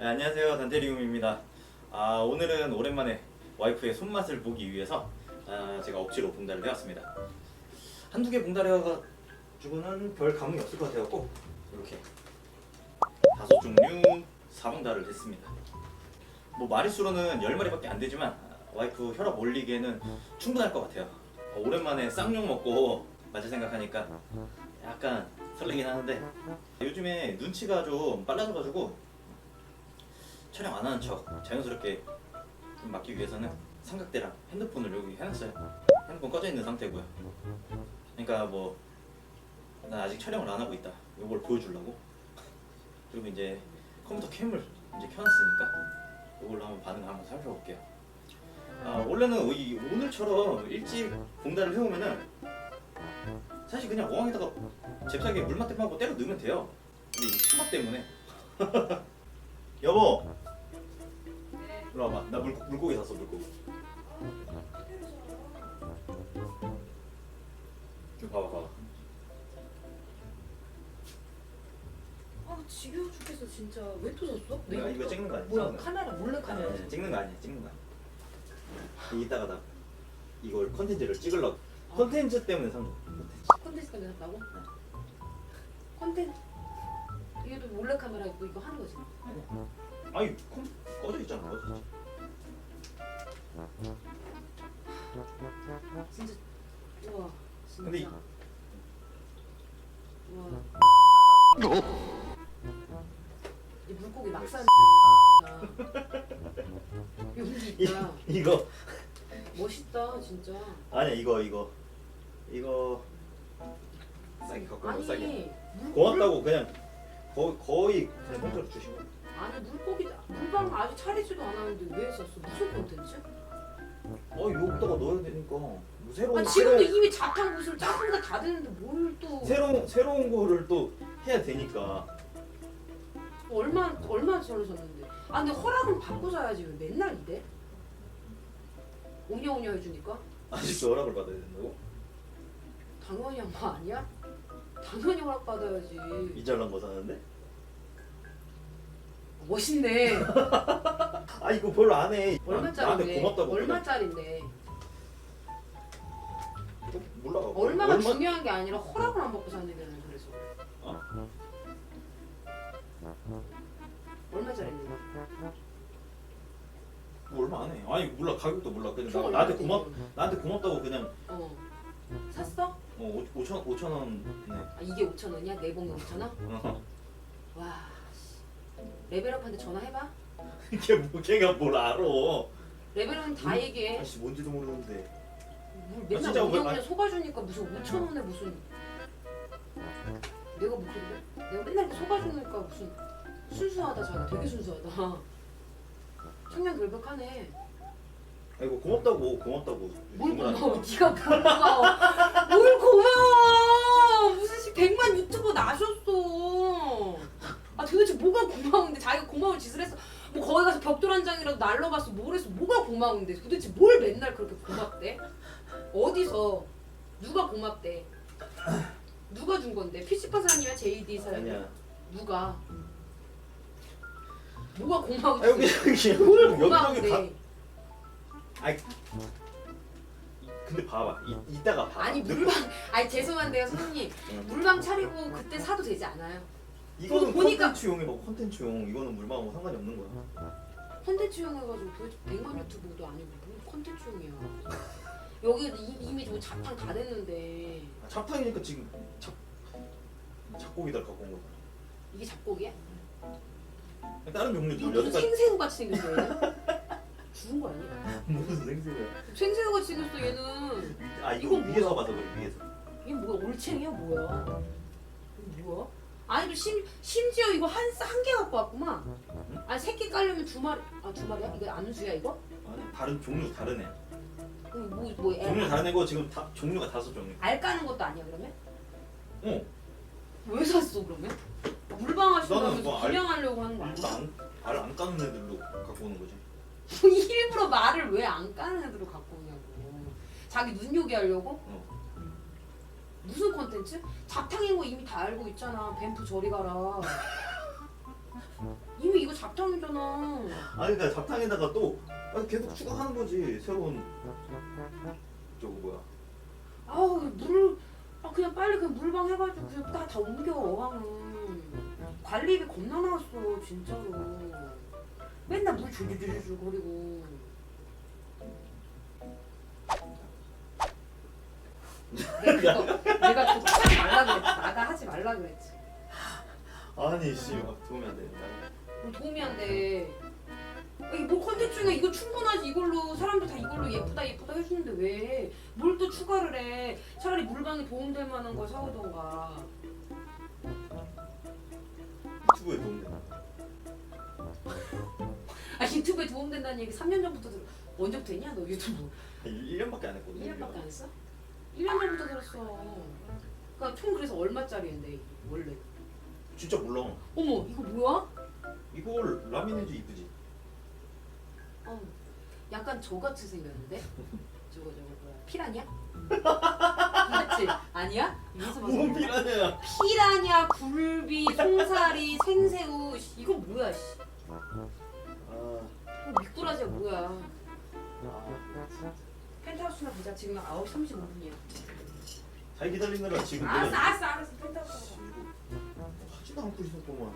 네, 안녕하세요 단테리움입니다. 아, 오늘은 오랜만에 와이프의 손맛을 보기 위해서 아, 제가 억지로 봉달을 해왔습니다. 한두 개 봉달해가지고는 별 감흥이 없을 것 같아갖고 이렇게 다섯 종류 사봉달을 했습니다. 뭐 마리수로는 10마리밖에 안 되지만 아, 와이프 혈압 올리기에는 충분할 것 같아요. 어, 오랜만에 쌍욕 먹고 맞을 생각하니까 약간 설레긴 하는데 요즘에 눈치가 좀 빨라져가지고 촬영 안 하는 척 자연스럽게 좀 맡기 위해서는 삼각대랑 핸드폰을 여기 해놨어요. 핸드폰 꺼져 있는 상태고요. 그러니까 뭐나 아직 촬영을 안 하고 있다. 이걸 보여주려고. 그리고 이제 컴퓨터 캠을 이제 켜놨으니까 이걸로 한번 반응을 한번 살펴볼게요. 아, 원래는 이 오늘처럼 일찍 봉달을 해오면은 사실 그냥 어항에다가 잽싸게 물맛 하고 때려 넣으면 돼요. 근데 이 손맛 때문에 여보 이리 와봐 나 물, 물고기 샀어 물고기 이거 봐봐 봐봐 아 지겨워 죽겠어 진짜 왜또 졌어? 내가 이거 찍는 거 아니야? 뭐야. 카메라 몰래 카메라 아니, 찍는 거 아니야 찍는 거 아니야 이따가 나 이걸 컨텐츠를 찍으려고 컨텐츠 때문에 산 거. 콘텐츠 때문에 샀다고? 콘텐츠 이것도 몰래 카메라 있고 이거 하는 거지. 아니 컴 꺼져 있잖아 꺼져 있지 진짜 우와 진짜. 근데 이- 우와. 이 물고기 막상 용기 이, 있다. 이거. 멋있다 진짜. 아니야 이거 이거. 이거. 싸게 갖고 와 싸게. 아니 물- 고맙다고 그냥 거의 거의 그냥 공짜로 주신 거. 아니 물고기 물방 아직 차리지도 않았는데 왜 샀어 무슨 콘텐츠? 어 여기다가 넣어야 되니까 뭐 새로운 아 지금도 새로운, 이미 자탕 작은 거다 되는데 뭘 또 새로운 새로운 거를 또 해야 되니까 얼마 얼마 샀는데 아 근데 허락은 받고 사야지 왜 맨날 이래? 오냐오냐 해주니까 아직도 허락을 받아야 된다고? 당연히 한거 아니야? 당연히 허락 받아야지 이 잘난 거 사는데? 멋있네 아 이거 별로 안 해. 나한테 얼마짜리인데 고맙다고. 얼마짜리인데 그냥 몰라. 얼마가 얼마- 중요한 게 아니라 허락을 안 받고 사는 애들은 그래서 어? 얼마짜리인데 뭐 얼마 안 해. 아니 몰라 가격도 몰라. 그냥 총 나, 나한테 고맙? 나한테 고맙다고 그냥 어 샀어? 어 5천 5천 원 네. 아 이게 5천 원이야? 네 봉이 5천 원? 어. 와 씨. 레벨업한테 전화해봐 이게 뭐 걔가 뭘 알아? 레벨업은 다 얘기해 아씨 뭔지도 모르는데. 뭘 아, 맨날 진짜 왜- 오냐오냐 속아주니까 무슨 5천 원에 무슨 내가 뭐 그래? 내가 맨날 이렇게 속아주니까 무슨 순수하다 자기가 되게 순수하다 청년 결백하네 아 이거 고맙다고 고맙다고. 뭘. 고마워. 네가 고마워. 뭘 고마워. 무슨 씨 100만 유튜버 나셨어. 아 도대체 뭐가 고마운데? 자기가 고마운 짓을 했어. 뭐 거기 가서 벽돌 한 장이라도 날려봤어. 뭘 했어? 뭐가 고마운데? 도대체 뭘 맨날 그렇게 고맙대? 어디서? 누가 고맙대? 누가 준 건데? PC파 사람이야? JD 사람이야 아니야. 누가? 뭐가 아뭘 여기 여기 가. 고마운데 아이 근데 봐봐 이, 이따가 봐. 아니 물방 아니 죄송한데요 선생님 응. 물방 차리고 그때 사도 되지 않아요? 이거는 보니까- 콘텐츠용이고 콘텐츠용 이거는 물방하고 상관이 없는 거야. 콘텐츠용 해가지고 도대체 100만 유튜브도 아니고 뭐 콘텐츠용이야 여기 이- 이미 뭐 자판 다 됐는데 아, 잡탕이니까 지금 잡 잡고기들 갖고 온 거잖아. 이게 잡곡이야? 다른 종류 이거 여섯 무슨 가지 생새우 같이 생겼어 얘는? 죽은 거 아니야? 무슨 생새우야? 생새우 같이 생겼어 얘는 아 이거 이건 위에서 봐서 그래 위에서. 이게 뭐야 올챙이야 뭐야 뭐야? 아니 또 심, 심지어 이거 한, 한 개 갖고 왔구만 아니 새끼 깔려면 두 마리 아 두 마리야? 이거 안수야 이거? 아니 다른 종류 다르네. 그럼 뭐, 뭐 애, 종류 다른 애고 지금 다 종류가 다섯 종류. 알 까는 것도 아니야 그러면? 어. 왜 샀어 그러면? 물방 나는 하시면서 뭐 알- 분양하려고 하는 거 아니야? 일단 알안 까는 애들로 갖고 오는 거지. 일부러 말을 왜 안 까는 애들로 갖고 오냐고 자기 눈요기 하려고? 어. 무슨 콘텐츠? 잡탕인 거 이미 다 알고 있잖아 뱀프 저리 가라 이미 이거 잡탕이잖아. 아니 그러니까 잡탕에다가 또 아니, 계속 추가하는 거지 새로운 저거 뭐야 아우 물, 아 그냥 빨리 그 물방 해가지고 그냥 다, 다 옮겨 어항은. 관리비 겁나 나왔어 진짜로. 맨날 물 줄줄줄줄 거리고. 내가 그거 내가 그거 하지 말라 그랬지. 나가 하지 말라 그랬지. 아니 씨막 도움이 안 되는데 뭐 도움이 안 돼. 이뭐 컨텐츠가 이거 충분하지 이걸로 사람들 다 이걸로 예쁘다 예쁘다 해주는데 왜 뭘 또 추가를 해? 차라리 물방에 도움될 만한 걸 사오던가. 유튜브에 도움 되나 아 유튜브에 도움된다는 얘기 3년 전부터 들어. 언제부터 했냐 너 유튜브? 1년밖에 안 했거든 1년밖에 안 했어? 1년 전부터 들었어. 그러니까 총 그래서 얼마짜리인데 원래? 진짜 몰라 어머 이거 뭐야? 이거 라미네즈 이쁘지 어, 약간 저 같이 생겼는데? 저거 저거 뭐야? 피라냐? 맞지? 아니야? 봐서 뭔? 피라냐야 피라냐, 굴비, 송사리, 생새우 씨, 이건 뭐야? 씨. 아, 이거 미꾸라지야 뭐야? 펜트하우스나 보자. 지금 9시 35분이야. 잘 기다리느라 지금 알았어, 내가 알았어, 알았어. 펜트하우스. 하지도 않고 있었구만